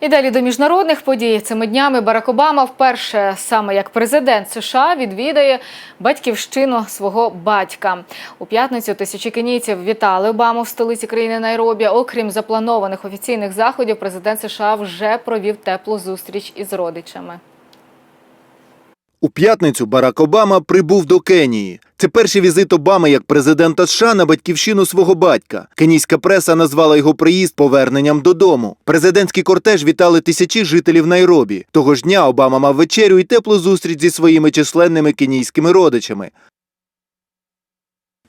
І далі до міжнародних подій цими днями Барак Обама вперше саме як президент США відвідає батьківщину свого батька. У п'ятницю тисячі кенійців вітали Обаму в столиці країни Найробі. Окрім запланованих офіційних заходів, президент США вже провів теплу зустріч із родичами. У п'ятницю Барак Обама прибув до Кенії. Це перший візит Обами як президента США на батьківщину свого батька. Кенійська преса назвала його приїзд поверненням додому. Президентський кортеж вітали тисячі жителів Найробі. Того ж дня Обама мав вечерю і теплу зустріч зі своїми численними кенійськими родичами.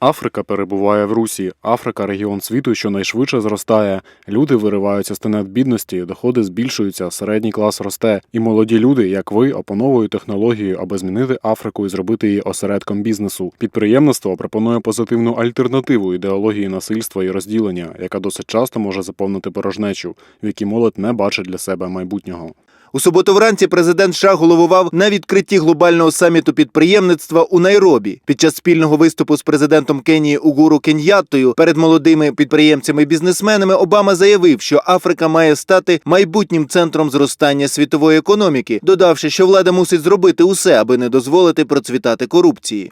Африка перебуває в русі. Африка регіон світу, що найшвидше зростає. Люди вириваються з тенет бідності, доходи збільшуються, середній клас росте. І молоді люди, як ви, опановують технологію, аби змінити Африку і зробити її осередком бізнесу. Підприємництво пропонує позитивну альтернативу ідеології насильства і розділення, яка досить часто може заповнити порожнечу, в якій молодь не бачить для себе майбутнього. У суботу вранці президент США головував на відкритті глобального саміту підприємництва у Найробі. Під час спільного виступу з президентом Кенії Угуру Кеньяттою перед молодими підприємцями і бізнесменами Обама заявив, що Африка має стати майбутнім центром зростання світової економіки, додавши, що влада мусить зробити усе, аби не дозволити процвітати корупції.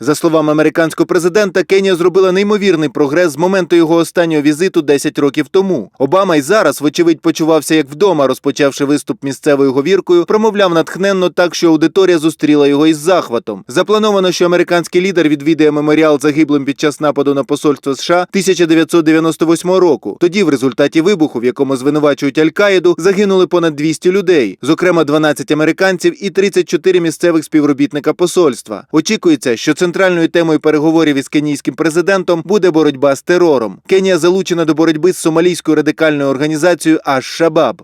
За словами американського президента, Кенія зробила неймовірний прогрес з моменту його останнього візиту 10 років тому. Обама й зараз, вочевидь, почувався як вдома, розпочавши виступ місцевою говіркою, промовляв натхненно так, що аудиторія зустріла його із захватом. Заплановано, що американський лідер відвідає меморіал загиблим під час нападу на посольство США 1998 року. Тоді, в результаті вибуху, в якому звинувачують Аль-Каїду, загинули понад 200 людей, зокрема 12 американців і 34 місцевих співробітника посольства. Очікується, що центральною темою переговорів із кенійським президентом буде боротьба з терором. Кенія залучена до боротьби з сомалійською радикальною організацією Аш-Шабаб.